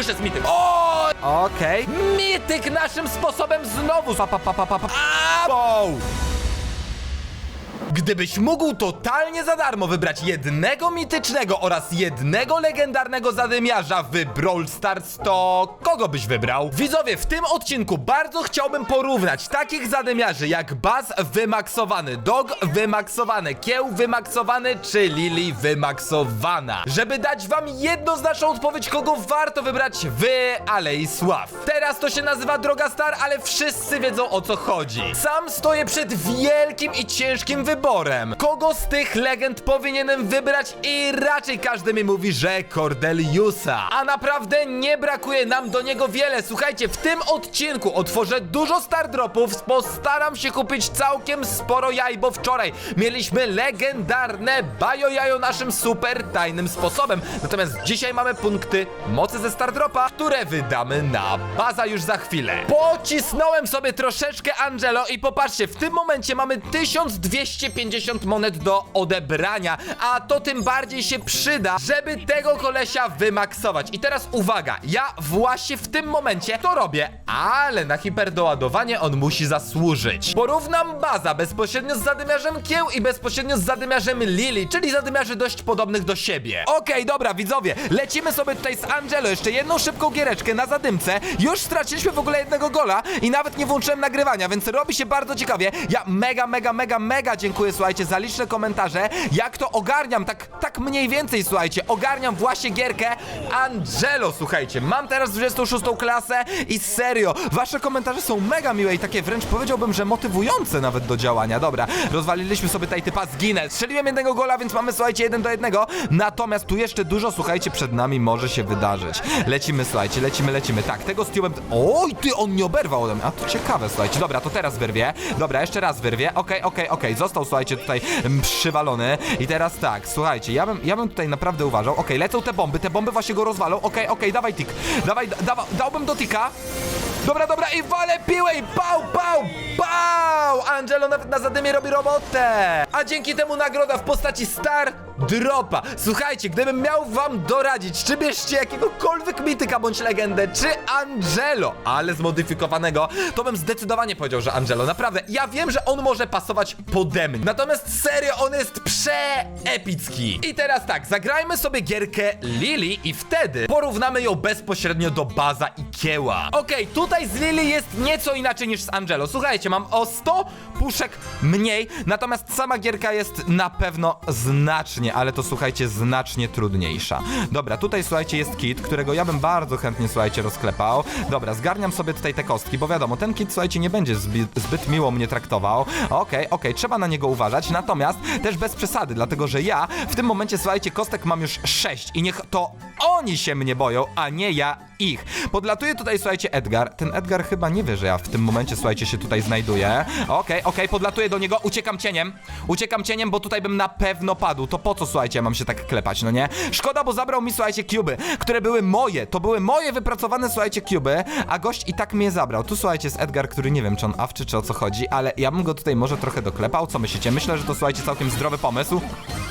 Już jest mityk. O! Okej. Mityk naszym sposobem znowu. Pa, pa, pa, pa, pa, pa. A! Gdybyś mógł totalnie za darmo wybrać jednego mitycznego oraz jednego legendarnego zadymiarza w Brawl Stars, to kogo byś wybrał? Widzowie, w tym odcinku bardzo chciałbym porównać takich zadymiarzy jak Baz wymaksowany, Dog wymaksowany, Kieł wymaksowany czy Lili wymaksowana. Żeby dać wam jednoznaczną odpowiedź, kogo warto wybrać w Alei Sław. Teraz to się nazywa Droga Star, ale wszyscy wiedzą o co chodzi. Sam stoję przed wielkim i ciężkim wyborem. Kogo z tych legend powinienem wybrać i raczej każdy mi mówi, że Cordeliusa. A naprawdę nie brakuje nam do niego wiele. Słuchajcie, w tym odcinku otworzę dużo star dropów, postaram się kupić całkiem sporo jaj, bo wczoraj mieliśmy legendarne bajo jajo naszym super tajnym sposobem. Natomiast dzisiaj mamy punkty mocy ze star dropa, które wydamy na baza już za chwilę. Pocisnąłem sobie troszeczkę Angelo i popatrzcie, w tym momencie mamy 1250 monet do odebrania, a to tym bardziej się przyda, żeby tego kolesia wymaksować. I teraz uwaga, ja właśnie w tym momencie to robię, ale na hiperdoładowanie on musi zasłużyć. Porównam baza bezpośrednio z zadymiarzem kieł i bezpośrednio z zadymiarzem Lili, czyli zadymiarzy dość podobnych do siebie. Okej, dobra, widzowie, lecimy sobie tutaj z Angelo, jeszcze jedną szybką giereczkę na zadymce. Już straciliśmy w ogóle jednego gola i nawet nie włączyłem nagrywania, więc robi się bardzo ciekawie. Ja mega, mega, mega, mega dziękuję, słuchajcie, za liczne komentarze. Jak to ogarniam, tak, tak mniej więcej, słuchajcie, ogarniam właśnie gierkę Angelo, słuchajcie. Mam teraz 26 klasę i serio, wasze komentarze są mega miłe i takie wręcz powiedziałbym, że motywujące nawet do działania. Dobra, rozwaliliśmy sobie tutaj typa, zginę. Strzeliłem jednego gola, więc mamy, słuchajcie, jeden do jednego. Natomiast tu jeszcze dużo, słuchajcie, przed nami może się wydarzyć. Lecimy, słuchajcie, lecimy, lecimy. Tak, tego z. Oj, ty, on nie oberwał ode mnie. A to ciekawe, słuchajcie. Dobra, to teraz wyrwie. Dobra, jeszcze raz wyrwie. Okej, okej, okej. Został, słuchajcie, tutaj mm, przywalony. I teraz tak, słuchajcie, ja bym, ja bym tutaj naprawdę uważał. Okej, lecą te bomby, te bomby właśnie go rozwalą. Okej, okej, dawaj tik. Dawaj, dawa, dałbym do tika. Dobra, dobra, i walę piłę i pał, pał, pał! Angelo nawet na zadymie robi robotę! A dzięki temu nagroda w postaci Star Dropa. Słuchajcie, gdybym miał wam doradzić, czy bierzcie jakiegokolwiek mityka bądź legendę, czy Angelo, ale zmodyfikowanego, to bym zdecydowanie powiedział, że Angelo. Naprawdę, ja wiem, że on może pasować pode mnie. Natomiast serio, on jest przeepicki. I teraz tak, zagrajmy sobie gierkę Lili i wtedy porównamy ją bezpośrednio do Baza i Kieła. Okej, tutaj z Lili jest nieco inaczej niż z Angelo. Słuchajcie, mam o 100 puszek mniej, natomiast sama gierka jest na pewno znacznie, ale to słuchajcie, znacznie trudniejsza. Dobra, tutaj słuchajcie jest kit, którego ja bym bardzo chętnie, słuchajcie, rozklepał. Dobra, zgarniam sobie tutaj te kostki, bo wiadomo, ten kit, słuchajcie, nie będzie zbyt, zbyt miło mnie traktował. Okej, okej, trzeba na niego uważać, natomiast też bez przesady, dlatego że ja w tym momencie, słuchajcie, kostek mam już 6 i niech to oni się mnie boją, a nie ja ich. Podlatuje tutaj, słuchajcie, Edgar. Ten Edgar chyba nie wie, że ja w tym momencie, słuchajcie, się tutaj znajduję. Okej, okej, podlatuję do niego, uciekam cieniem. Uciekam cieniem, bo tutaj bym na pewno padł. To po co, słuchajcie, ja mam się tak klepać, no nie? Szkoda, bo zabrał mi, słuchajcie, kuby, które były moje. To były moje wypracowane, słuchajcie, kuby, a gość i tak mnie zabrał. Tu, słuchajcie, jest Edgar, który nie wiem, czy on awczy, czy o co chodzi, ale ja bym go tutaj może trochę doklepał. Co myślicie? Myślę, że to, słuchajcie, całkiem zdrowy pomysł.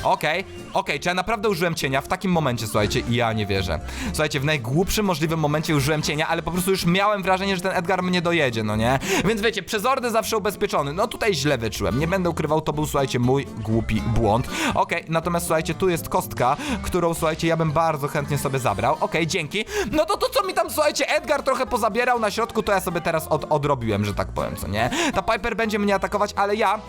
Okej, okej, czy ja naprawdę użyłem cienia w takim momencie, słuchajcie, i ja nie wierzę. Słuchajcie, w najgłupszym możliwym momencie użyłem cienia, ale po prostu już miałem wrażenie, że ten Edgar mnie dojedzie, no nie? Więc wiecie, przezorny zawsze ubezpieczony. No tutaj źle wyczułem. Nie będę ukrywał, to był, słuchajcie, mój głupi błąd. Okej, natomiast słuchajcie, tu jest kostka, którą, słuchajcie, ja bym bardzo chętnie sobie zabrał. Okej, dzięki. No to to, co mi tam, słuchajcie, Edgar trochę pozabierał na środku, to ja sobie teraz od, odrobiłem, że tak powiem, co nie? Ta Piper będzie mnie atakować, ale ja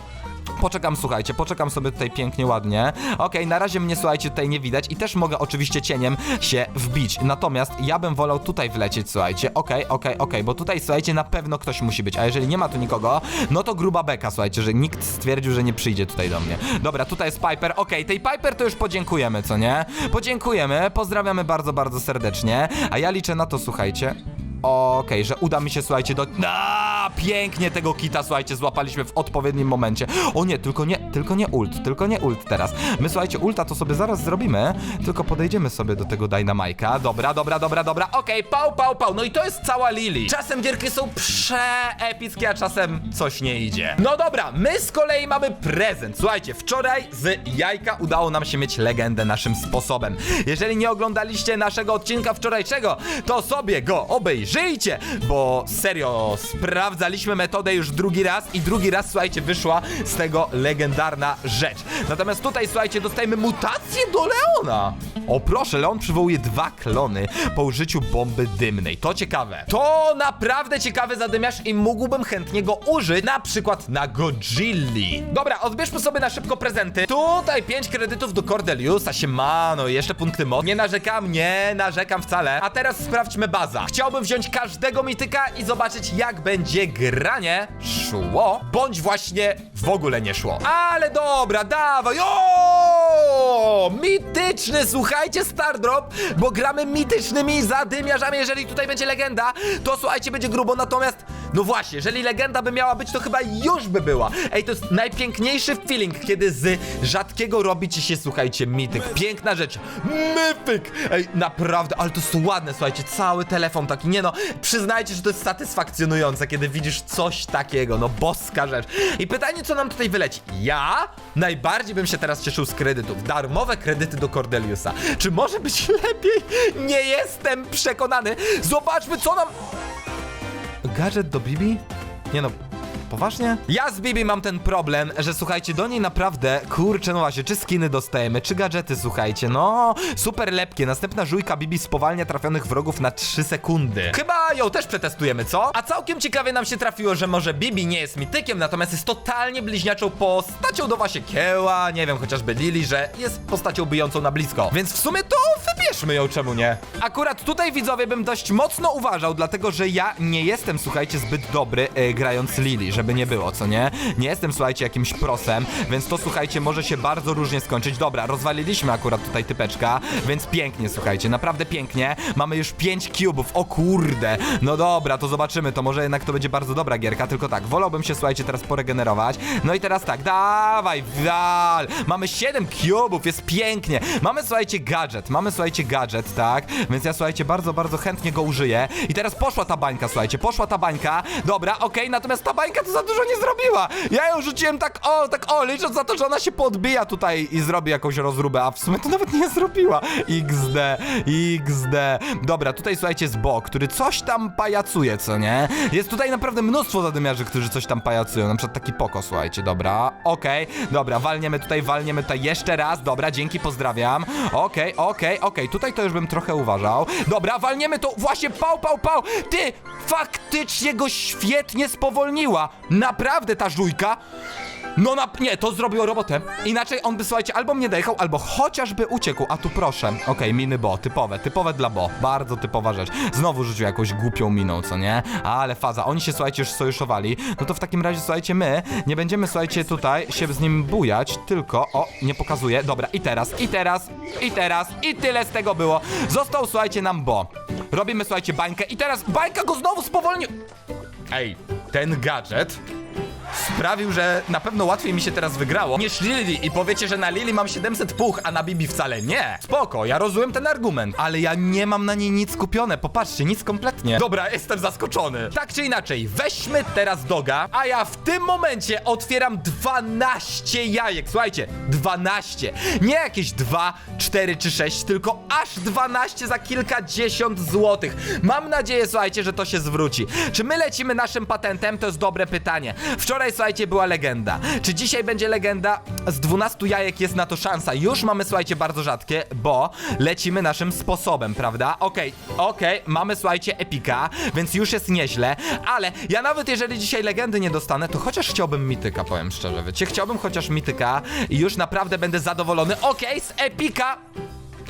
Poczekam, słuchajcie, poczekam sobie tutaj pięknie, ładnie. Okej, na razie mnie, słuchajcie, tutaj nie widać i też mogę oczywiście cieniem się wbić. Natomiast ja bym wolał tutaj wlecieć, słuchajcie. Okej, okej, okej, bo tutaj, słuchajcie, na pewno ktoś musi być, a jeżeli nie ma tu nikogo, no to gruba beka, słuchajcie, że nikt stwierdził, że nie przyjdzie tutaj do mnie. Dobra, tutaj jest Piper, okej, tej Piper to już podziękujemy, co nie? Podziękujemy, pozdrawiamy bardzo, bardzo serdecznie, a ja liczę na to, słuchajcie, okej, że uda mi się, słuchajcie, do... A, pięknie tego kita, słuchajcie, złapaliśmy w odpowiednim momencie. O nie, tylko nie, tylko nie ult, tylko nie ult teraz. My, słuchajcie, ulta to sobie zaraz zrobimy, tylko podejdziemy sobie do tego Dynamajka. Dobra, dobra, dobra, dobra, okej, pał, pał, pał. No i to jest cała Lili. Czasem gierki są przeepickie, a czasem coś nie idzie. No dobra, my z kolei mamy prezent. Słuchajcie, wczoraj z jajka udało nam się mieć legendę naszym sposobem. Jeżeli nie oglądaliście naszego odcinka wczorajszego, to sobie go obejrzyjcie, bo serio, sprawdzaliśmy metodę już drugi raz i drugi raz, słuchajcie, wyszła z tego legendarna rzecz. Natomiast tutaj, słuchajcie, dostajemy mutację do Leona. O proszę, Leon przywołuje dwa klony po użyciu bomby dymnej. To ciekawe. To naprawdę ciekawy zadymiarz i mógłbym chętnie go użyć, na przykład na Godzilli. Dobra, odbierzmy sobie na szybko prezenty. Tutaj 5 kredytów do Cordeliusa, siemano, jeszcze punkty mocy. Nie narzekam, nie narzekam wcale. A teraz sprawdźmy baza. Chciałbym wziąć każdego mityka i zobaczyć jak będzie granie szło, bądź właśnie w ogóle nie szło. Ale dobra, dawaj, o! Mityczny, słuchajcie, Stardrop, bo gramy mitycznymi zadymiarzami. Jeżeli tutaj będzie legenda, to słuchajcie, będzie grubo, natomiast no właśnie, jeżeli legenda by miała być, to chyba już by była. Ej, to jest najpiękniejszy feeling, kiedy z rzadkiego robi ci się, słuchajcie, mityk. Piękna rzecz. Mytyk! Ej, naprawdę, ale to jest ładne, słuchajcie, cały telefon taki, nie no, przyznajcie, że to jest satysfakcjonujące, kiedy widzisz coś takiego, no boska rzecz. I pytanie, co nam tutaj wyleci? Ja najbardziej bym się teraz cieszył z kredytów. Darmowe kredyty do Cordeliusa. Czy może być lepiej? Nie jestem przekonany. Zobaczmy, co nam... Gadżet do Bibi? Nie no, poważnie? Ja z Bibi mam ten problem, że słuchajcie, do niej naprawdę, kurczę, no właśnie, czy skiny dostajemy, czy gadżety, słuchajcie, no, super lepkie. Następna żujka Bibi spowalnia trafionych wrogów na 3 sekundy. Chyba ją też przetestujemy, co? A całkiem ciekawie nam się trafiło, że może Bibi nie jest mitykiem, natomiast jest totalnie bliźniaczą postacią do właśnie Kieła, nie wiem, chociażby Lili, że jest postacią bijącą na blisko. Więc w sumie to wybierzmy ją, czemu nie? Akurat tutaj widzowie bym dość mocno uważał, dlatego że ja nie jestem, słuchajcie, zbyt dobry e, grając Lili, żeby nie było, co nie? Nie jestem, słuchajcie, jakimś prosem, więc to, słuchajcie, może się bardzo różnie skończyć. Dobra, rozwaliliśmy akurat tutaj typeczka, więc pięknie, słuchajcie, naprawdę pięknie. Mamy już 5 cubów, o kurde. No dobra, to zobaczymy, to może jednak to będzie bardzo dobra gierka, tylko tak, wolałbym się, słuchajcie, teraz poregenerować. No i teraz tak, dawaj, wal. Mamy 7 cubów, jest pięknie. Mamy, słuchajcie, gadżet, mamy, słuchajcie, gadżet, tak? Więc ja, słuchajcie, bardzo, bardzo chętnie go użyję. I teraz poszła ta bańka, słuchajcie, poszła ta bańka. Dobra, okej, natomiast ta bańka to za dużo nie zrobiła. Ja ją rzuciłem tak o, tak o, licząc za to, że ona się podbija tutaj i zrobi jakąś rozróbę, a w sumie to nawet nie zrobiła. XD, XD. Dobra, tutaj słuchajcie jest Bo, który coś tam pajacuje, co nie? Jest tutaj naprawdę mnóstwo zadymiarzy, którzy coś tam pajacują. Na przykład taki Poko, słuchajcie, dobra. Okej, dobra, walniemy tutaj, walniemy tutaj jeszcze raz. Dobra, dzięki, pozdrawiam. Okej, okej, okej, tutaj to już bym trochę uważał. Dobra, walniemy to właśnie, pał, pał, pał. Ty, faktycznie go świetnie spowolniła. Naprawdę ta żujka. No na... Nie, to zrobiło robotę. Inaczej on by, słuchajcie, albo mnie dojechał, albo chociażby uciekł. A tu proszę. Okej, miny Bo, typowe, typowe dla Bo. Bardzo typowa rzecz. Znowu rzucił jakąś głupią miną, co nie? Ale faza. Oni się, słuchajcie, już sojuszowali. No to w takim razie, słuchajcie, my nie będziemy, słuchajcie, tutaj się z nim bujać, tylko... O, nie pokazuje. Dobra, i teraz, i teraz, i teraz, i tyle z tego było. Został, słuchajcie, nam Bo. Robimy, słuchajcie, bańkę i teraz bańka go znowu spowolnił. Ej, ten gadżet sprawił, że na pewno łatwiej mi się teraz wygrało niż Lili i powiecie, że na Lili mam 700 puch, a na Bibi wcale nie. Spoko, ja rozumiem ten argument, ale ja nie mam na niej nic kupione, popatrzcie, nic kompletnie. Dobra, jestem zaskoczony. Tak czy inaczej, weźmy teraz doga, a ja w tym momencie otwieram 12 jajek. Słuchajcie, 12. Nie jakieś 2, 4 czy 6, tylko aż 12 za kilkadziesiąt złotych. Mam nadzieję, słuchajcie, że to się zwróci. Czy my lecimy naszym patentem? To jest dobre pytanie. Wczoraj, słuchajcie, była legenda. Czy dzisiaj będzie legenda? Z 12 jajek jest na to szansa. Już mamy, słuchajcie, bardzo rzadkie, bo lecimy naszym sposobem, prawda? Okej, okej, mamy, słuchajcie, epika, więc już jest nieźle, ale ja nawet jeżeli dzisiaj legendy nie dostanę, to chociaż chciałbym mityka, powiem szczerze, wiecie, chciałbym chociaż mityka i już naprawdę będę zadowolony. Okej, z epika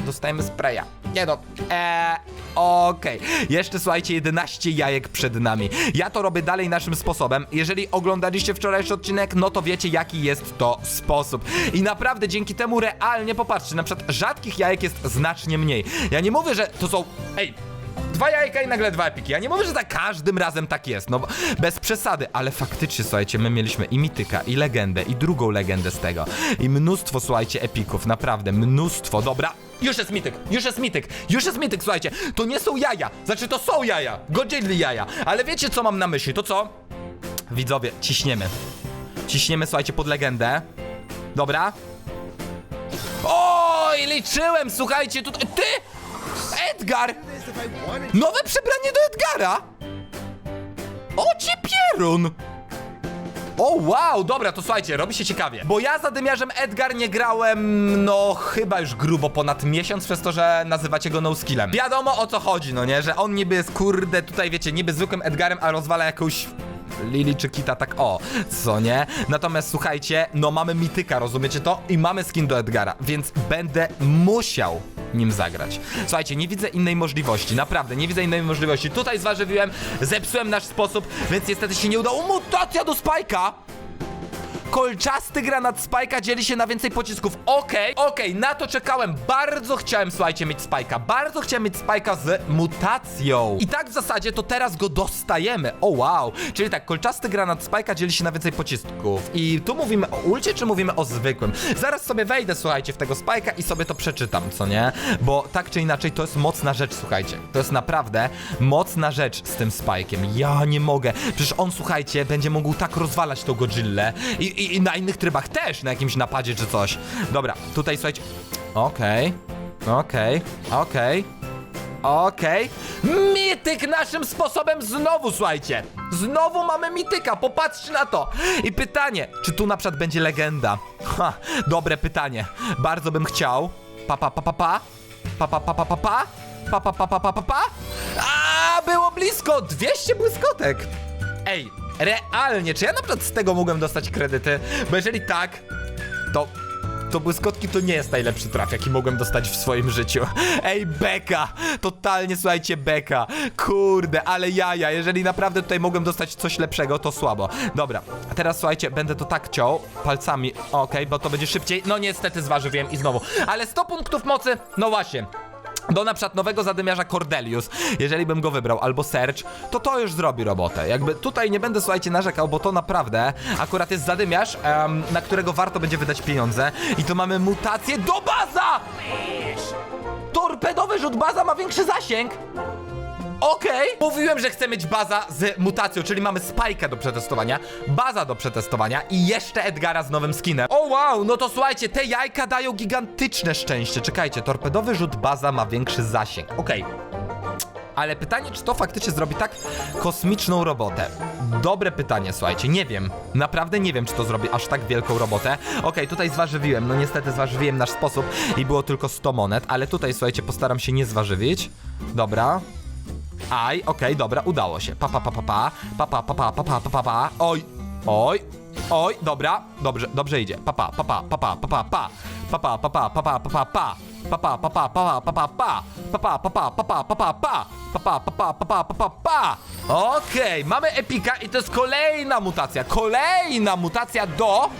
dostajemy spraya. Nie no, eee, okej. Jeszcze słuchajcie, 11 jajek przed nami. Ja to robię dalej naszym sposobem. Jeżeli oglądaliście wczorajszy odcinek, no to wiecie jaki jest to sposób. I naprawdę dzięki temu realnie, popatrzcie, na przykład rzadkich jajek jest znacznie mniej. Ja nie mówię, że to są... Ej, dwa jajka i nagle dwa epiki. Ja nie mówię, że za każdym razem tak jest, no bo bez przesady, ale faktycznie, słuchajcie, my mieliśmy i mityka, i legendę, i drugą legendę z tego. I mnóstwo, słuchajcie, epików, naprawdę, mnóstwo. Dobra, już jest mityk, już jest mityk, już jest mityk, słuchajcie. To nie są jaja, znaczy to są jaja, Godzilli jaja. Ale wiecie, co mam na myśli, to co? Widzowie, ciśniemy. Ciśniemy, słuchajcie, pod legendę. Dobra. Oj, liczyłem, słuchajcie, tutaj... Ty! Edgar! Nowe przebranie do Edgara! O, ci pierun! O, wow, dobra, to słuchajcie, robi się ciekawie. Bo ja za dymiarzem Edgar nie grałem, no, chyba już grubo ponad miesiąc, przez to, że nazywacie go no skillem. Wiadomo o co chodzi, no nie? Że on niby jest, kurde, tutaj wiecie, niby zwykłym Edgarem, a rozwala jakąś Lili czy Kita, tak o, co nie? Natomiast słuchajcie, no mamy mityka, rozumiecie to? I mamy skin do Edgara, więc będę musiał nim zagrać. Słuchajcie, nie widzę innej możliwości, naprawdę, nie widzę innej możliwości. Tutaj zważywiłem, zepsułem nasz sposób, więc niestety się nie udało. Mutacja do Spajka! Kolczasty granat Spajka dzieli się na więcej pocisków. Okej, okej, na to czekałem. Bardzo chciałem, słuchajcie, mieć Spajka. Bardzo chciałem mieć Spajka z mutacją. I tak w zasadzie to teraz go dostajemy. O wow. Czyli tak, kolczasty granat Spajka dzieli się na więcej pocisków. I tu mówimy o ulcie, czy mówimy o zwykłym? Zaraz sobie wejdę, słuchajcie, w tego Spajka i sobie to przeczytam, co nie? Bo tak czy inaczej to jest mocna rzecz, słuchajcie. To jest naprawdę mocna rzecz z tym Spajkiem. Ja nie mogę. Przecież on, słuchajcie, będzie mógł tak rozwalać tą Godzillę. I, i, I na innych trybach też, na jakimś napadzie czy coś. Dobra, tutaj słuchajcie. Okej, okej, okej. Okej. Mityk naszym sposobem znowu, słuchajcie. Znowu mamy mityka, popatrzcie na to. I pytanie, czy tu na przykład będzie legenda? Ha, dobre pytanie. Bardzo bym chciał. Pa pa pa pa pa. Pa pa pa pa pa pa. Pa pa pa pa pa pa pa. A było blisko. 200 błyskotek. Ej, realnie, czy ja na przykład z tego mogłem dostać kredyty? Bo jeżeli tak, to to błyskotki to nie jest najlepszy traf, jaki mogłem dostać w swoim życiu. Ej, beka! Totalnie, słuchajcie, beka. Kurde, ale jaja. Jeżeli naprawdę tutaj mogłem dostać coś lepszego, to słabo. Dobra, a teraz słuchajcie, będę to tak ciął palcami. Okej, bo to będzie szybciej. No niestety zważywiłem i znowu. Ale 100 punktów mocy, no właśnie. Do na przykład nowego zadymiarza Cordelius, jeżeli bym go wybrał, albo Search, to to już zrobi robotę. Jakby tutaj nie będę, słuchajcie, narzekał, bo to naprawdę akurat jest zadymiarz, na którego warto będzie wydać pieniądze. I tu mamy mutację do baza! Torpedowy rzut baza ma większy zasięg! Okej, mówiłem, że chcę mieć baza z mutacją, czyli mamy Spajkę do przetestowania, baza do przetestowania i jeszcze Edgara z nowym skinem. O wow, no to słuchajcie, te jajka dają gigantyczne szczęście. Czekajcie, torpedowy rzut baza ma większy zasięg. Okej. Ale pytanie, czy to faktycznie zrobi tak kosmiczną robotę? Dobre pytanie, słuchajcie, nie wiem. Naprawdę nie wiem, czy to zrobi aż tak wielką robotę. Okej, tutaj zważywiłem, no niestety zważywiłem nasz sposób i było tylko 100 monet, ale tutaj, słuchajcie, postaram się nie zważywić. Dobra, Aj, okej, dobra, udało się. Pa, pa, pa, pa, pa, pa, pa, pa, pa, pa, pa, pa, pa, pa. Oj, oj, oj, dobra, dobrze, dobrze idzie. Pa, pa, pa, pa, pa, pa, pa, pa, pa, pa, pa, pa, pa, pa, pa, pa, pa, pa. Papa, papa, papa, papa, pa. Papa, papa, papa, papa, pa. Papa, papa, papa, papa, pa. Okej, mamy Epika i to jest kolejna mutacja. Kolejna mutacja do...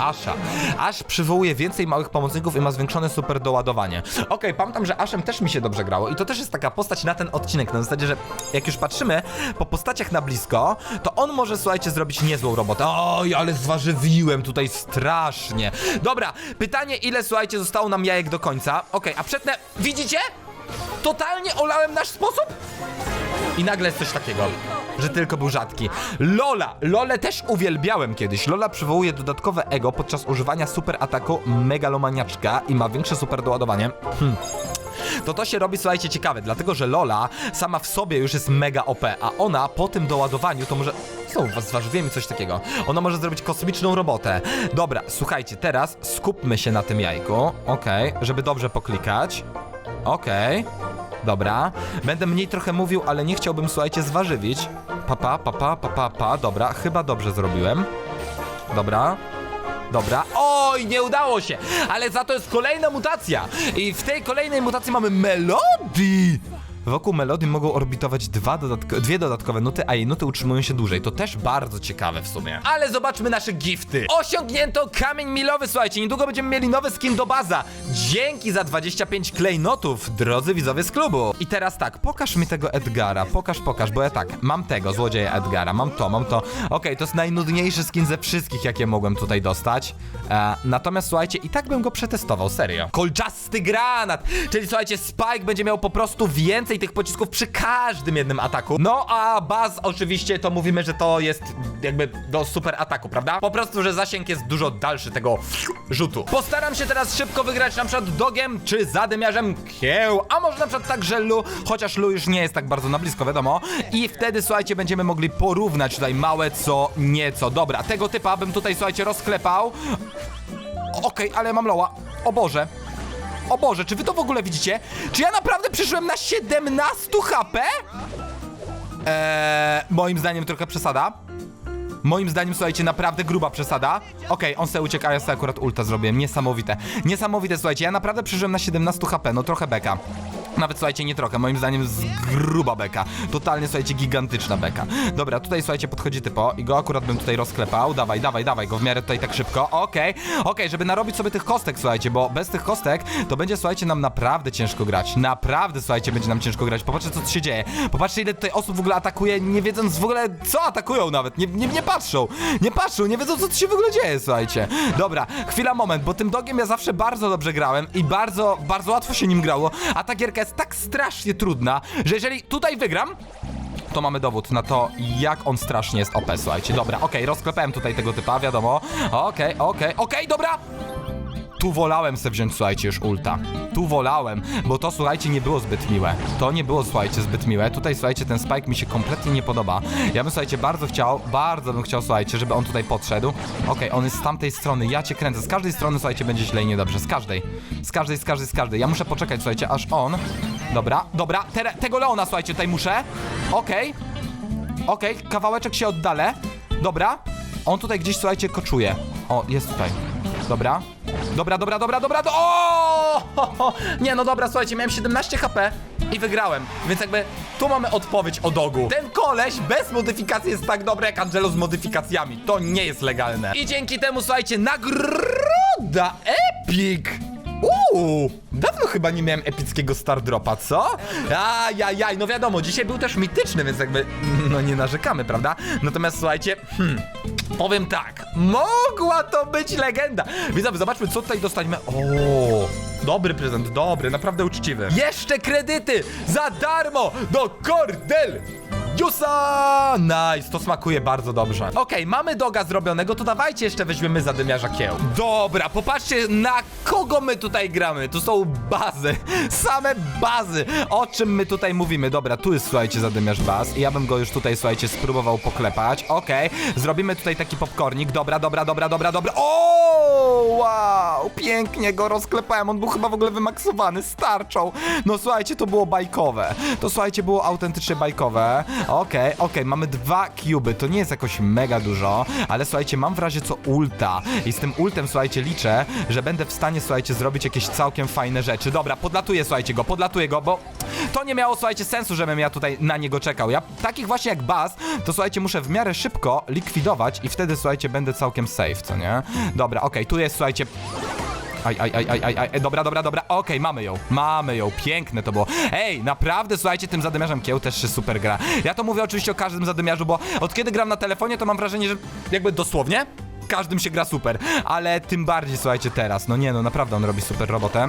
Asha. Ash przywołuje więcej małych pomocników i ma zwiększone super doładowanie. Okej, pamiętam, że Ashem też mi się dobrze grało i to też jest taka postać na ten odcinek, na zasadzie, że jak już patrzymy po postaciach na blisko, to on może, słuchajcie, zrobić niezłą robotę. Oj, ale zważywiłem tutaj strasznie. Dobra, pytanie ile, słuchajcie, zostało nam jajek do końca? Okej, a przedne... Widzicie? Totalnie olałem nasz sposób? I nagle jest coś takiego, że tylko był rzadki. Lola! Lolę też uwielbiałem kiedyś. Lola przywołuje dodatkowe ego podczas używania super ataku megalomaniaczka i ma większe super doładowanie. Hmm. To to się robi, słuchajcie, ciekawe, dlatego że Lola sama w sobie już jest mega OP, a ona po tym doładowaniu to może... Znowu was coś takiego. Ona może zrobić kosmiczną robotę. Dobra, słuchajcie, teraz skupmy się na tym jajku. Okej, żeby dobrze poklikać. Okej. Dobra. Będę mniej trochę mówił, ale nie chciałbym, słuchajcie, zważywić. Papa, papa, papa, pa. Dobra, chyba dobrze zrobiłem. Dobra. Dobra. Oj, nie udało się! Ale za to jest kolejna mutacja! I w tej kolejnej mutacji mamy Melody! Wokół melodii mogą orbitować dwa dodatko dwie dodatkowe nuty, a jej nuty utrzymują się dłużej. To też bardzo ciekawe w sumie. Ale zobaczmy nasze gifty. Osiągnięto kamień milowy, słuchajcie, niedługo będziemy mieli nowy skin do baza. Dzięki za 25 klejnotów, drodzy widzowie z klubu. I teraz tak, pokaż mi tego Edgara, pokaż, pokaż, bo ja tak, mam tego, złodzieja Edgara, mam to, mam to. Okej, to jest najnudniejszy skin ze wszystkich, jakie mogłem tutaj dostać. E, natomiast słuchajcie, i tak bym go przetestował, serio. Kolczasty granat! Czyli słuchajcie, Spike będzie miał po prostu więcej tych pocisków przy każdym jednym ataku. No a Baz oczywiście to mówimy, że to jest jakby do super ataku, prawda? Po prostu, że zasięg jest dużo dalszy tego rzutu. Postaram się teraz szybko wygrać na przykład dogiem czy zadymiarzem kieł, a może na przykład także Lu, chociaż Lu już nie jest tak bardzo na blisko, wiadomo. I wtedy, słuchajcie, będziemy mogli porównać tutaj małe co nieco. Dobra, tego typa bym tutaj, słuchajcie, rozklepał. Okej, ale mam loła. O Boże. O Boże, czy wy to w ogóle widzicie? Czy ja naprawdę przyszłem na 17 HP? Eee, moim zdaniem trochę przesada. Moim zdaniem, słuchajcie, naprawdę gruba przesada. Okej, on se ucieka, a ja sobie akurat ulta zrobiłem. Niesamowite. Niesamowite, słuchajcie, ja naprawdę przyszłem na 17 HP, no trochę beka. Nawet, słuchajcie, nie trochę, moim zdaniem z gruba beka. Totalnie, słuchajcie, gigantyczna beka. Dobra, tutaj, słuchajcie, podchodzi typo i go akurat bym tutaj rozklepał. Dawaj, dawaj, dawaj go w miarę tutaj tak szybko. Okej, okej, żeby narobić sobie tych kostek, słuchajcie, bo bez tych kostek to będzie, słuchajcie, nam naprawdę ciężko grać. Naprawdę, słuchajcie, będzie nam ciężko grać. Popatrzcie, co tu się dzieje. Popatrzcie, ile tutaj osób w ogóle atakuje, nie wiedząc w ogóle, co atakują nawet. Nie, nie, nie patrzą, nie patrzą, nie wiedzą, co tu się w ogóle dzieje, słuchajcie. Dobra, chwila, moment, bo tym dogiem ja zawsze bardzo dobrze grałem i bardzo, bardzo łatwo się nim grało, a ta gierka jest tak strasznie trudna, że jeżeli tutaj wygram, to mamy dowód na to, jak on strasznie jest OP, słuchajcie. Dobra, okej, rozklepałem tutaj tego typa, wiadomo. Okej, okej, okej, dobra! Tu wolałem se wziąć, słuchajcie, już ulta. Tu wolałem, bo to, słuchajcie, nie było zbyt miłe. To nie było, słuchajcie, zbyt miłe. Tutaj, słuchajcie, ten spike mi się kompletnie nie podoba. Ja bym, słuchajcie, bardzo chciał, bardzo bym chciał, słuchajcie, żeby on tutaj podszedł. Okej, on jest z tamtej strony, ja cię kręcę. Z każdej strony, słuchajcie, będzie źle i niedobrze. Z każdej. Z każdej, z każdej, z każdej. Ja muszę poczekać, słuchajcie, aż on... Dobra, dobra, te, tego Leona, słuchajcie, tutaj muszę. Okej. Okej, kawałeczek się oddalę. Dobra. On tutaj gdzieś, słuchajcie, koczuje. O, jest tutaj. Dobra. Dobra, dobra, dobra, dobra, do... O! Nie, no dobra, słuchajcie, miałem 17 HP i wygrałem. Więc jakby tu mamy odpowiedź o dogu. Ten koleś bez modyfikacji jest tak dobry jak Angelo z modyfikacjami. To nie jest legalne. I dzięki temu, słuchajcie, nagroda Epic! Uuu, dawno chyba nie miałem epickiego Star Dropa, co? Ajajaj, no wiadomo, dzisiaj był też mityczny, więc jakby, no nie narzekamy, prawda? Natomiast słuchajcie, hmm, powiem tak, mogła to być legenda. Widzowie, zobaczmy, co tutaj dostaniemy. O, dobry prezent, dobry, naprawdę uczciwy. Jeszcze kredyty za darmo do Cordel. Jusa! Nice, to smakuje bardzo dobrze. Okej, mamy doga zrobionego, to dawajcie jeszcze weźmiemy zadymiarza kieł. Dobra, popatrzcie na kogo my tutaj gramy. Tu są bazy, same bazy. O czym my tutaj mówimy? Dobra, tu jest, słuchajcie, zadymiarz baz i ja bym go już tutaj, słuchajcie, spróbował poklepać. Okej, zrobimy tutaj taki popcornik. Dobra, dobra, dobra, dobra, dobra. O, wow, pięknie go rozklepałem. On był chyba w ogóle wymaksowany, starczą. No słuchajcie, to było bajkowe. To słuchajcie, było autentycznie bajkowe. Okej, okej, mamy dwa cuby, to nie jest jakoś mega dużo, ale słuchajcie, mam w razie co ulta i z tym ultem, słuchajcie, liczę, że będę w stanie, słuchajcie, zrobić jakieś całkiem fajne rzeczy. Dobra, podlatuję, słuchajcie go, podlatuję go, bo to nie miało, słuchajcie, sensu, żebym ja tutaj na niego czekał. Ja takich właśnie jak Baz, to słuchajcie, muszę w miarę szybko likwidować i wtedy, słuchajcie, będę całkiem safe, co nie? Dobra, okej, tu jest, słuchajcie, Aj, aj, aj, aj, aj, aj, dobra, dobra, dobra, okej, mamy ją, mamy ją, piękne to było. Ej, naprawdę, słuchajcie, tym zadymiarzem kieł też się super gra. Ja to mówię oczywiście o każdym zadymiarzu, bo od kiedy gram na telefonie, to mam wrażenie, że jakby dosłownie każdym się gra super, ale tym bardziej, słuchajcie, teraz, no nie, no naprawdę on robi super robotę.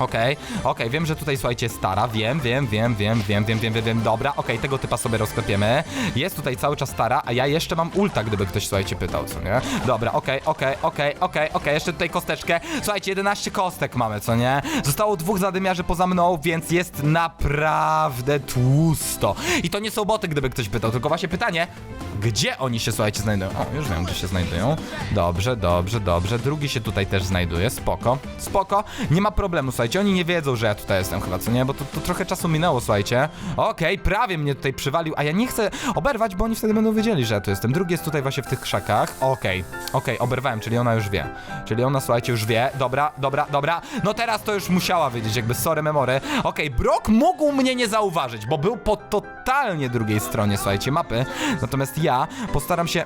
Okej, okej, wiem, że tutaj słuchajcie stara, wiem, wiem, wiem, wiem, wiem, wiem, wiem, wiem, wiem, dobra, okej, tego typa sobie rozklepiemy. Jest tutaj cały czas stara, a ja jeszcze mam ulta, gdyby ktoś, słuchajcie, pytał, co nie? Dobra, okej, okej, okej, okej, okej, jeszcze tutaj kosteczkę. Słuchajcie, 11 kostek mamy, co nie? Zostało dwóch zadymiarzy poza mną, więc jest naprawdę tłusto. I to nie są boty, gdyby ktoś pytał, tylko właśnie pytanie, gdzie oni się, słuchajcie, znajdują? O, już wiem, gdzie się znajdują. Dobrze, dobrze, dobrze. Drugi się tutaj też znajduje, spoko, spoko. Nie ma problemu, słuchajcie, słuchajcie, oni nie wiedzą, że ja tutaj jestem chyba, co nie? Bo to, to trochę czasu minęło, słuchajcie. Okej, prawie mnie tutaj przywalił, a ja nie chcę oberwać, bo oni wtedy będą wiedzieli, że ja tu jestem. Drugi jest tutaj właśnie w tych krzakach. Okej, okej, oberwałem, czyli ona już wie. Czyli ona, słuchajcie, już wie. Dobra, dobra, dobra. No teraz to już musiała wiedzieć, jakby sorry memory. Okej, Brock mógł mnie nie zauważyć, bo był po totalnie drugiej stronie, słuchajcie, mapy. Natomiast ja postaram się...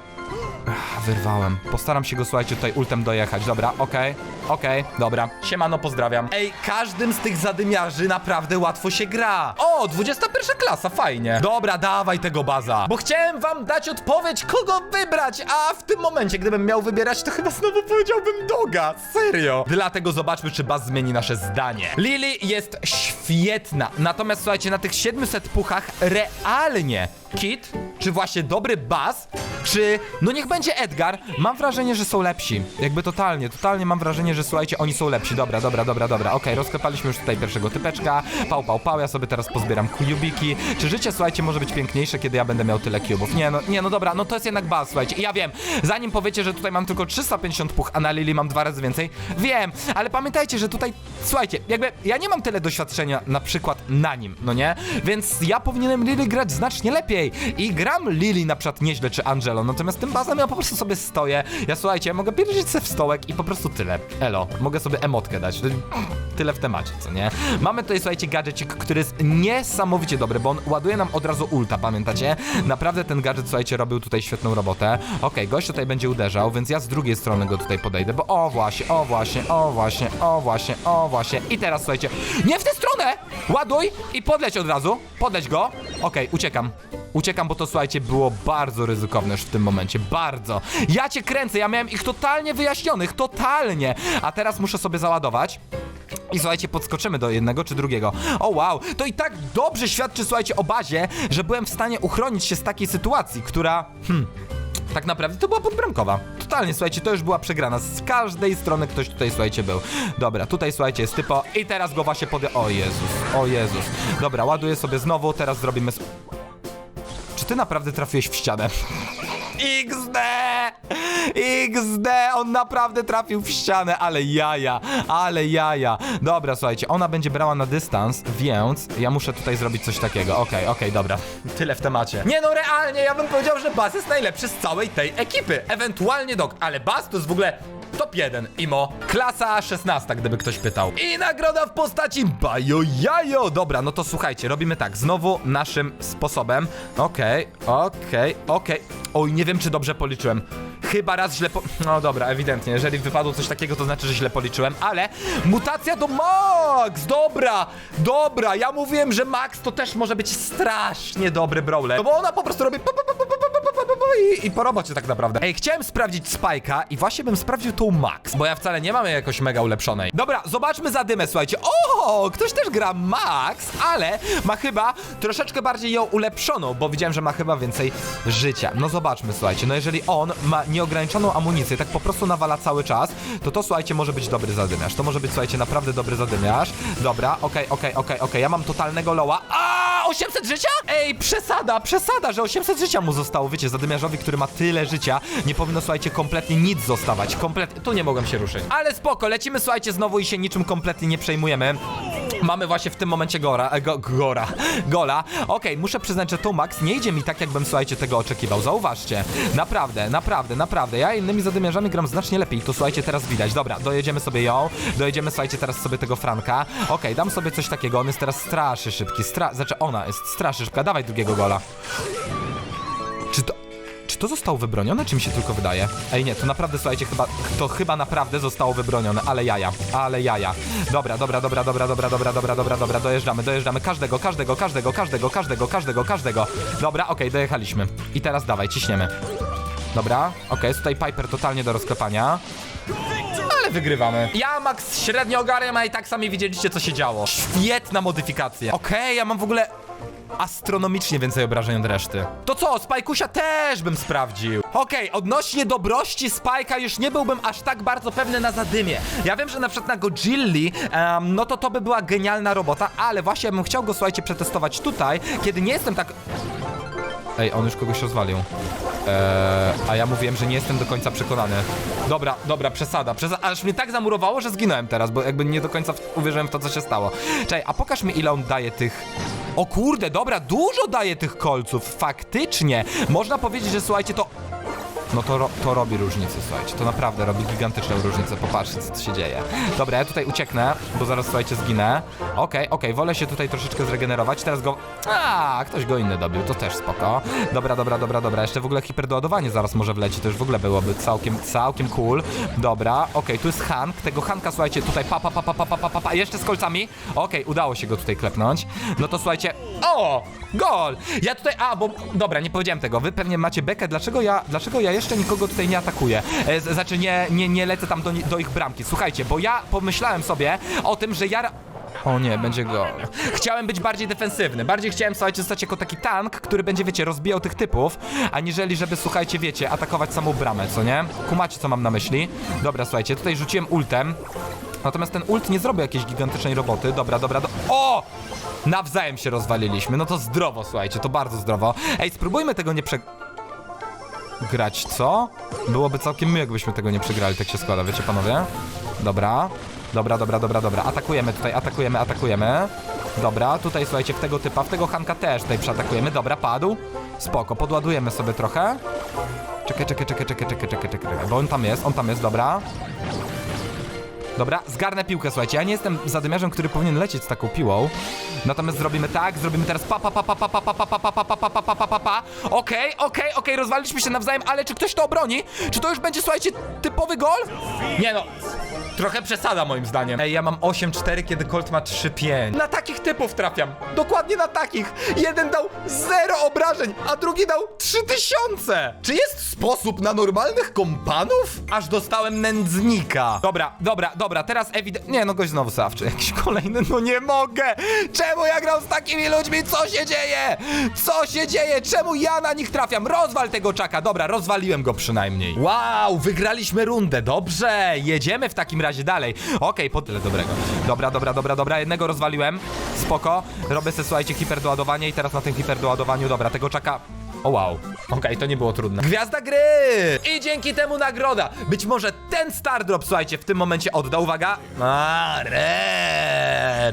Ach, Wyrwałem. Postaram się go, słuchajcie, tutaj ultem dojechać. Dobra, okej, okej, dobra. Siemano, pozdrawiam. Ej, każdym z tych zadymiarzy naprawdę łatwo się gra. O, 21 klasa, fajnie. Dobra, dawaj tego baza. Bo chciałem wam dać odpowiedź, kogo wybrać, a w tym momencie, gdybym miał wybierać, to chyba znowu powiedziałbym Doga. Serio. Dlatego zobaczmy, czy baz zmieni nasze zdanie. Lily jest świetna. Natomiast, słuchajcie, na tych 700 puchach realnie Kit, czy właśnie dobry Baz, czy no niech będzie Edgar, mam wrażenie, że są lepsi. Jakby totalnie, totalnie mam wrażenie, że słuchajcie, oni są lepsi. Dobra, dobra, dobra, dobra. Okej, rozklepaliśmy już tutaj pierwszego typeczka. Pał, pał, pał, ja sobie teraz pozbieram kubiki. Czy życie, słuchajcie, może być piękniejsze, kiedy ja będę miał tyle kubów? Nie, no, nie, no dobra, no to jest jednak Baz, słuchajcie. Ja wiem, zanim powiecie, że tutaj mam tylko 350 puch, a na Lili mam dwa razy więcej, wiem, ale pamiętajcie, że tutaj, słuchajcie, jakby ja nie mam tyle doświadczenia na przykład na nim, no nie? Więc ja powinienem Lili grać znacznie lepiej. I gram Lili na przykład nieźle, czy Angelo, natomiast tym bazem ja po prostu sobie stoję. Ja słuchajcie, ja mogę pierdzieć sobie w stołek i po prostu tyle. Elo, mogę sobie emotkę dać. Tyle w temacie, co nie? Mamy tutaj, słuchajcie, gadżecik, który jest niesamowicie dobry, bo on ładuje nam od razu ulta, pamiętacie? Naprawdę ten gadżet, słuchajcie, robił tutaj świetną robotę. Okej, gość tutaj będzie uderzał, więc ja z drugiej strony go tutaj podejdę, bo o właśnie, o właśnie, o właśnie, o właśnie, o właśnie. I teraz, słuchajcie, nie w tę stronę! Ładuj i podleć od razu. Podleć go. Okej, uciekam. Uciekam, bo to słuchajcie, było bardzo ryzykowne już w tym momencie. Bardzo. Ja cię kręcę, ja miałem ich totalnie wyjaśnionych, totalnie. A teraz muszę sobie załadować. I słuchajcie, podskoczymy do jednego czy drugiego. O wow, to i tak dobrze świadczy, słuchajcie, o bazie, że byłem w stanie uchronić się z takiej sytuacji, która. Hmm. Tak naprawdę to była podbramkowa. Totalnie, słuchajcie, to już była przegrana. Z każdej strony ktoś tutaj, słuchajcie, był. Dobra, tutaj, słuchajcie, jest typo i teraz go właśnie podję. O Jezus, o Jezus. Dobra, ładuję sobie znowu, teraz zrobimy... Czy ty naprawdę trafiłeś w ścianę? XD! XD! On naprawdę trafił w ścianę, ale jaja, ale jaja. Dobra, słuchajcie, ona będzie brała na dystans, więc ja muszę tutaj zrobić coś takiego. Okej, okej, dobra. Tyle w temacie. Nie no, realnie, ja bym powiedział, że Baz jest najlepszy z całej tej ekipy. Ewentualnie Dog, ale Baz to jest w ogóle top 1. Imo, klasa 16, gdyby ktoś pytał. I nagroda w postaci Bajo Jajo. Dobra, no to słuchajcie, robimy tak, znowu naszym sposobem. Okej, okej, okej. Oj, nie wiem, czy dobrze policzyłem. Chyba raz źle po... No dobra, ewidentnie, jeżeli wypadło coś takiego, to znaczy, że źle policzyłem, ale mutacja do Max! Dobra, dobra, ja mówiłem, że Max to też może być strasznie dobry brawler, no bo ona po prostu robi... No i, i po robocie tak naprawdę. Ej, chciałem sprawdzić Spike'a i właśnie bym sprawdził tą Max, bo ja wcale nie mam jej jakoś mega ulepszonej. Dobra, zobaczmy zadymę, słuchajcie. O, ktoś też gra Max, ale ma chyba troszeczkę bardziej ją ulepszoną, bo widziałem, że ma chyba więcej życia. No zobaczmy, słuchajcie, no jeżeli on ma nieograniczoną amunicję, tak po prostu nawala cały czas, to to, słuchajcie, może być dobry zadymiarz. To może być, słuchajcie, naprawdę dobry zadymiarz. Dobra, okej, okay, okej, okay, okej, okay, okej, okay. ja mam totalnego loa. Aaaa! A 800 życia? Ej, przesada, przesada, że 800 życia mu zostało. Wiecie, zadymiarzowi, który ma tyle życia, nie powinno, słuchajcie, kompletnie nic zostawać. Kompletnie, tu nie mogłem się ruszyć. Ale spoko, lecimy, słuchajcie, znowu i się niczym kompletnie nie przejmujemy. Mamy właśnie w tym momencie Gora, e, go, Gora, Gola. Okej, muszę przyznać, że to Max nie idzie mi tak, jakbym, słuchajcie, tego oczekiwał. Zauważcie. Naprawdę, naprawdę, naprawdę. Ja innymi zadymiarzami gram znacznie lepiej. To słuchajcie, teraz widać. Dobra, dojedziemy sobie ją. Dojedziemy, słuchajcie, teraz sobie tego Franka. Okej, dam sobie coś takiego. On jest teraz strasznie szybki. Stra znaczy, ona jest strasznie szybka. Dawaj drugiego gola. Czy to... To zostało wybronione, czy mi się tylko wydaje? Ej, nie, to naprawdę, słuchajcie, chyba, to chyba naprawdę zostało wybronione, ale jaja, ale jaja. Dobra, dobra, dobra, dobra, dobra, dobra, dobra, dobra, dobra, dojeżdżamy, dojeżdżamy, każdego, każdego, każdego, każdego, każdego, każdego, każdego. Dobra, okej, dojechaliśmy. I teraz dawaj, ciśniemy. Dobra, okej, jest tutaj Piper totalnie do rozklepania. Ale wygrywamy. Ja Max średnio ogarniam, a i tak sami widzieliście, co się działo. Świetna modyfikacja. Okej, ja mam w ogóle astronomicznie więcej obrażeń od reszty. To co, Spajkusia też bym sprawdził. Okej, odnośnie dobrości Spajka już nie byłbym aż tak bardzo pewny na zadymie. Ja wiem, że na przykład na Godzilli, no to to by była genialna robota, ale właśnie bym chciał go, słuchajcie, przetestować tutaj, kiedy nie jestem tak... Ej, on już kogoś rozwalił. Eee, a ja mówiłem, że nie jestem do końca przekonany. Dobra, dobra, przesada, przesada. Aż mnie tak zamurowało, że zginąłem teraz, bo jakby nie do końca uwierzyłem w to, co się stało. Czekaj, a pokaż mi, ile on daje tych... O kurde, dobra, dużo daje tych kolców, faktycznie. Można powiedzieć, że słuchajcie, to no to, ro to robi różnicę, słuchajcie. To naprawdę robi gigantyczną różnicę. Popatrzcie, co tu się dzieje. Dobra, ja tutaj ucieknę, bo zaraz, słuchajcie, zginę. Okej, okay, okej, okay, wolę się tutaj troszeczkę zregenerować. Teraz go... A, ktoś go inny dobił, to też spoko. Dobra, dobra, dobra, dobra. Jeszcze w ogóle hiperdoładowanie zaraz może wleci, to już w ogóle byłoby całkiem, całkiem cool. Dobra, okej, okay, tu jest Hank. Tego Hanka, słuchajcie, tutaj pa, pa, pa, pa, pa, pa, pa, pa. Jeszcze z kolcami. Okej, okay, udało się go tutaj klepnąć. No to słuchajcie... O! Gol! Ja tutaj... A, bo... Dobra, nie powiedziałem tego. Wy pewnie macie bekę. Dlaczego ja... Dlaczego ja jeszcze nikogo tutaj nie atakuję? E, znaczy nie, nie, nie lecę tam do, do ich bramki. Słuchajcie, bo ja pomyślałem sobie o tym, że ja... O nie, będzie gol. Chciałem być bardziej defensywny. Bardziej chciałem, słuchajcie, zostać jako taki tank, który będzie, wiecie, rozbijał tych typów, aniżeli żeby, słuchajcie, wiecie, atakować samą bramę, co nie? Kumacie, co mam na myśli? Dobra, słuchajcie, tutaj rzuciłem ultem. Natomiast ten ult nie zrobił jakiejś gigantycznej roboty. Dobra, dobra, do... O! Nawzajem się rozwaliliśmy. No to zdrowo, słuchajcie, to bardzo zdrowo. Ej, spróbujmy tego nie prze... Grać, co? Byłoby całkiem miło, jakbyśmy tego nie przegrali, tak się składa, wiecie panowie? Dobra. Dobra, dobra, dobra, dobra. Atakujemy tutaj, atakujemy, atakujemy. Dobra, tutaj słuchajcie, w tego typa, w tego Hanka też tutaj przeatakujemy. Dobra, padł. Spoko, podładujemy sobie trochę. Czekaj, czekaj, czekaj, czekaj, czekaj, czekaj, czekaj, bo on tam jest, on tam jest, dobra. Dobra, zgarnę piłkę, słuchajcie. Ja nie jestem zadymiarzem, który powinien lecieć z taką piłą. Natomiast zrobimy tak, zrobimy teraz pa pa pa pa pa pa pa pa pa pa pa pa pa pa pa pa pa pa Okej, okej, okej, rozwaliliśmy się nawzajem, ale czy ktoś to obroni? Czy to już będzie, słuchajcie, typowy gol? Nie no. Trochę przesada moim zdaniem. Ej, ja mam 8-4, kiedy Colt ma 3-5. Na takich typów trafiam. Dokładnie na takich. Jeden dał 0 obrażeń, a drugi dał 3000. Czy jest sposób na normalnych kompanów? Aż dostałem nędznika. Dobra, dobra, dobra, teraz ewidentnie... Nie, no gość znowu sawczy. Jakiś kolejny, no nie mogę. Czemu ja gram z takimi ludźmi? Co się dzieje? Co się dzieje? Czemu ja na nich trafiam? Rozwal tego czaka. Dobra, rozwaliłem go przynajmniej. Wow, wygraliśmy rundę. Dobrze, jedziemy w takim razie dalej. Okej, po tyle dobrego. Dobra, dobra, dobra, dobra. Jednego rozwaliłem. Spoko. Robię sobie, słuchajcie, hiperdoładowanie i teraz na tym hiperdoładowaniu, dobra, tego czaka... O wow. Okej, to nie było trudne. Gwiazda gry! I dzięki temu nagroda. Być może ten Stardrop, słuchajcie, w tym momencie odda. Uwaga. A, rare.